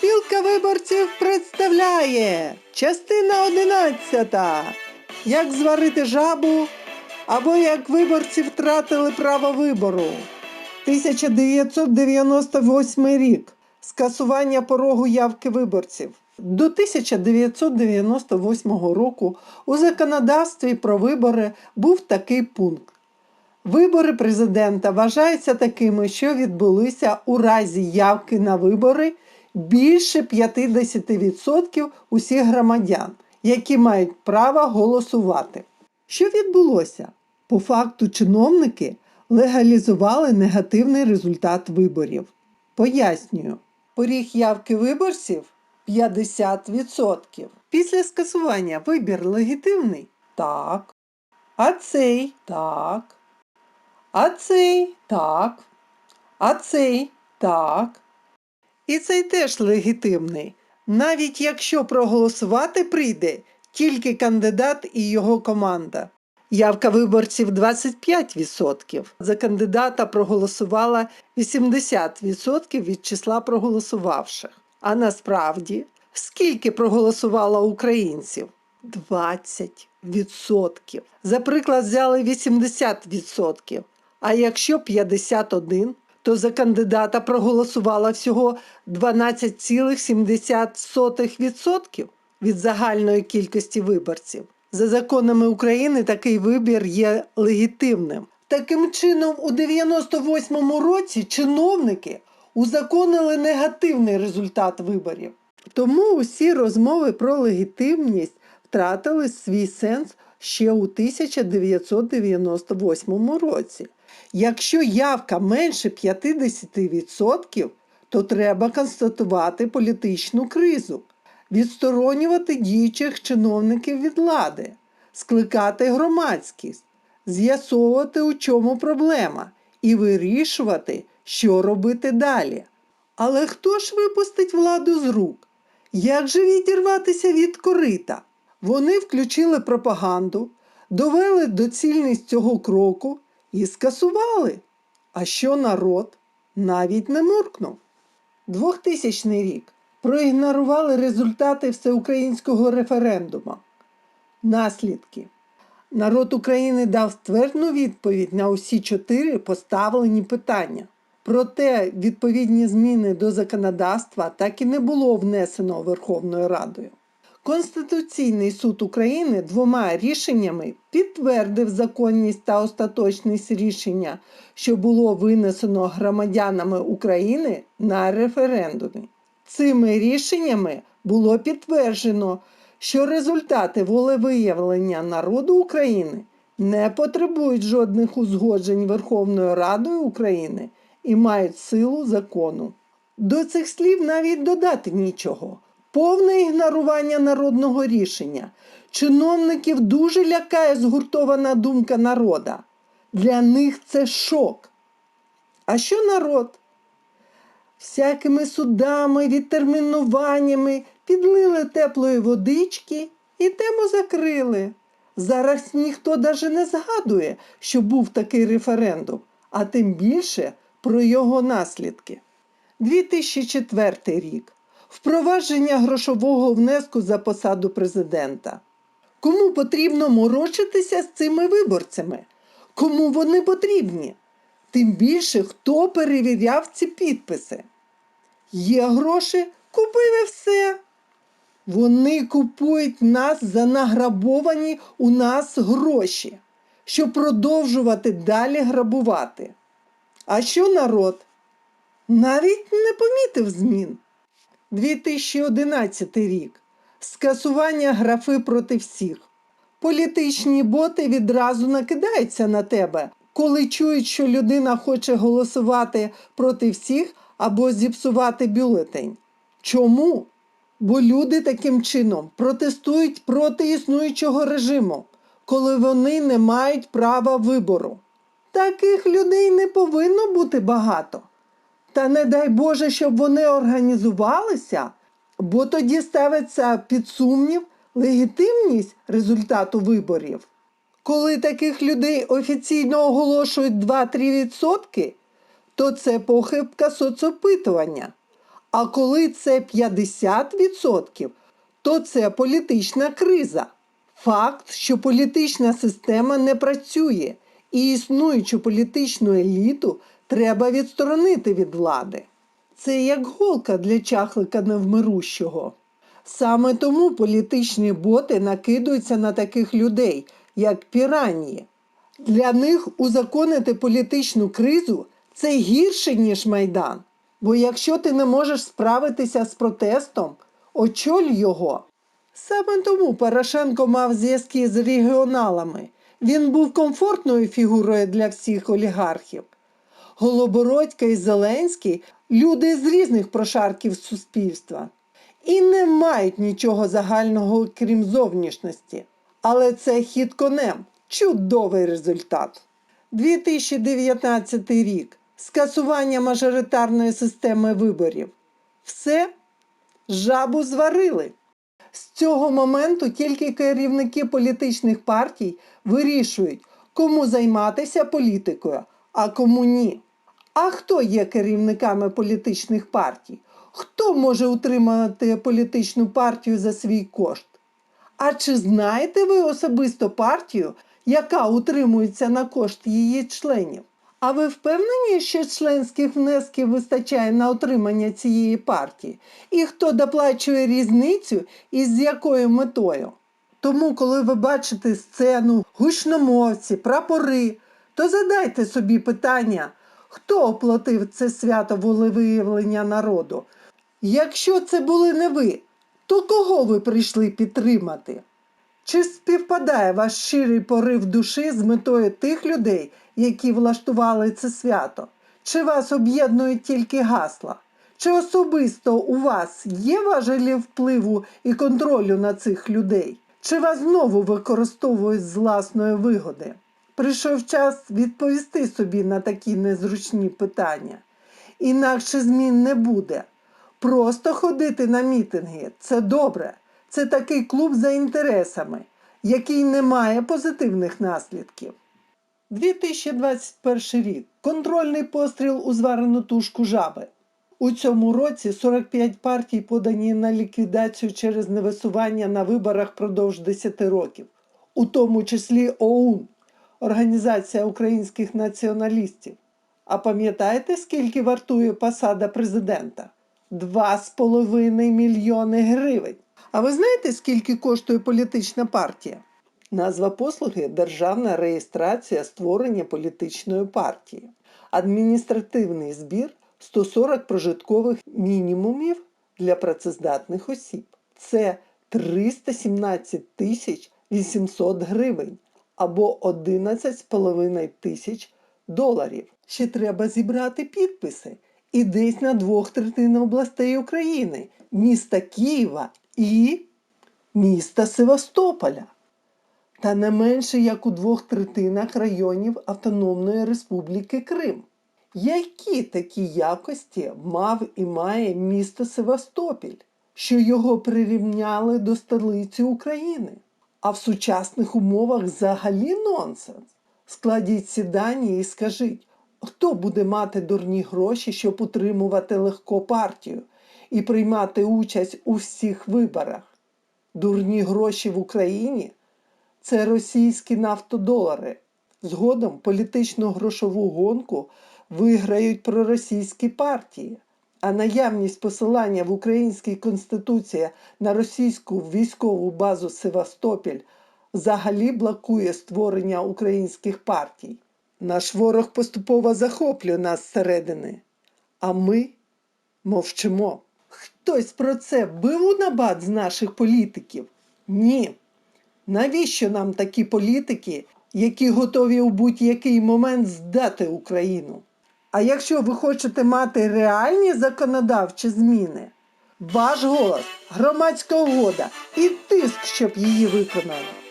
Спілка виборців представляє частина 11. Як зварити жабу або як виборці втратили право вибору. 1998 рік. Скасування порогу явки виборців. До 1998 року у законодавстві про вибори був такий пункт. Вибори президента вважаються такими, що відбулися у разі явки на вибори більше 50% усіх громадян, які мають право голосувати. Що відбулося? По факту чиновники легалізували негативний результат виборів. Пояснюю, поріг явки виборців 50%. Після скасування вибір легітимний? Так. А цей? Так. А цей так. А цей так. І цей теж легітимний. Навіть якщо проголосувати прийде тільки кандидат і його команда. Явка виборців 25%. За кандидата проголосувала 80% від числа проголосувавших. А насправді, скільки проголосувало українців? 20%. За приклад взяли 80%. А якщо 51, то за кандидата проголосувало всього 12,70% від загальної кількості виборців. За законами України такий вибір є легітимним. Таким чином, у 98-му році чиновники узаконили негативний результат виборів. Тому усі розмови про легітимність втратили свій сенс ще у 1998 році. Якщо явка менше 50%, то треба констатувати політичну кризу, відсторонювати діючих чиновників від влади, скликати громадськість, з'ясовувати, у чому проблема, і вирішувати, що робити далі. Але хто ж випустить владу з рук? Як же відірватися від корита? Вони включили пропаганду, довели доцільність цього кроку і скасували. А що народ навіть не муркнув. 2000 рік проігнорували результати всеукраїнського референдуму. Наслідки. Народ України дав ствердну відповідь на усі чотири поставлені питання. Проте відповідні зміни до законодавства так і не було внесено Верховною Радою. Конституційний суд України двома рішеннями підтвердив законність та остаточність рішення, що було винесено громадянами України на референдумі. Цими рішеннями було підтверджено, що результати волевиявлення народу України не потребують жодних узгоджень Верховною Радою України і мають силу закону. До цих слів навіть додати нічого. Повне ігнорування народного рішення. Чиновників дуже лякає згуртована думка народа. Для них це шок. А що народ? Всякими судами, відтермінуваннями підлили теплої водички і тему закрили. Зараз ніхто даже не згадує, що був такий референдум, а тим більше про його наслідки. 2004 рік. Впровадження грошового внеску за посаду президента. Кому потрібно морочитися з цими виборцями? Кому вони потрібні? Тим більше, хто перевіряв ці підписи. Є гроші, купили все. Вони купують нас за награбовані у нас гроші, щоб продовжувати далі грабувати. А що народ? Навіть не помітив змін. 2011 рік. Скасування графи проти всіх. Політичні боти відразу накидаються на тебе, коли чують, що людина хоче голосувати проти всіх або зіпсувати бюлетень. Чому? Бо люди таким чином протестують проти існуючого режиму, коли вони не мають права вибору. Таких людей не повинно бути багато. Та не дай Боже, щоб вони організувалися, бо тоді ставиться під сумнів легітимність результату виборів. Коли таких людей офіційно оголошують 2-3%, то це похибка соцопитування. А коли це 50%, то це політична криза. Факт, що політична система не працює і існуючу політичну еліту треба відсторонити від влади. Це як голка для чахлика невмирущого. Саме тому політичні боти накидуються на таких людей, як піранії. Для них узаконити політичну кризу це гірше, ніж Майдан. Бо якщо ти не можеш справитися з протестом, очоль його. Саме тому Порошенко мав зв'язки з регіоналами. Він був комфортною фігурою для всіх олігархів. Голобородька і Зеленський люди з різних прошарків суспільства і не мають нічого загального, крім зовнішності. Але це хід конем чудовий результат. 2019 рік скасування мажоритарної системи виборів. Все жабу зварили. З цього моменту тільки керівники політичних партій вирішують, кому займатися політикою, а кому ні. А хто є керівниками політичних партій? Хто може утримати політичну партію за свій кошт? А чи знаєте ви особисто партію, яка утримується на кошт її членів? А ви впевнені, що членських внесків вистачає на отримання цієї партії? І хто доплачує різницю і з якою метою? Тому, коли ви бачите сцену, гучномовці, прапори, то задайте собі питання, хто оплатив це свято волевиявлення народу? Якщо це були не ви, то кого ви прийшли підтримати? Чи співпадає ваш щирий порив душі з метою тих людей, які влаштували це свято? Чи вас об'єднують тільки гасла? Чи особисто у вас є важелі впливу і контролю на цих людей? Чи вас знову використовують з власної вигоди? Прийшов час відповісти собі на такі незручні питання. Інакше змін не буде. Просто ходити на мітинги це добре. Це такий клуб за інтересами, який не має позитивних наслідків. 2021 рік. Контрольний постріл у зварену тушку жаби. У цьому році 45 партій подані на ліквідацію через невисування на виборах продовж 10 років, у тому числі ОУН Організація українських націоналістів. А пам'ятаєте, скільки вартує посада президента? 2,5 мільйони гривень. А ви знаєте, скільки коштує політична партія? Назва послуги державна реєстрація створення політичної партії. Адміністративний збір 140 прожиткових мінімумів для працездатних осіб. Це 317 тисяч 800 гривень або 11,5 тисяч доларів. Ще треба зібрати підписи. І десь на двох третинах областей України, міста Києва і міста Севастополя. Та не менше як у двох третинах районів Автономної Республіки Крим. Які такі якості мав і має місто Севастопіль, що його прирівняли до столиці України? А в сучасних умовах взагалі нонсенс. Складіть ці дані і скажіть, хто буде мати дурні гроші, щоб утримувати легко партію і приймати участь у всіх виборах? Дурні гроші в Україні це російські нафтодолари. Згодом політичну грошову гонку виграють проросійські партії, а наявність посилання в Українській Конституції на російську військову базу Севастопіль взагалі блокує створення українських партій. Наш ворог поступово захоплює нас зсередини, а ми мовчимо. Хтось про це бив у набат з наших політиків? Ні. Навіщо нам такі політики, які готові у будь-який момент здати Україну? А якщо ви хочете мати реальні законодавчі зміни, ваш голос, громадська угода і тиск, щоб її виконали.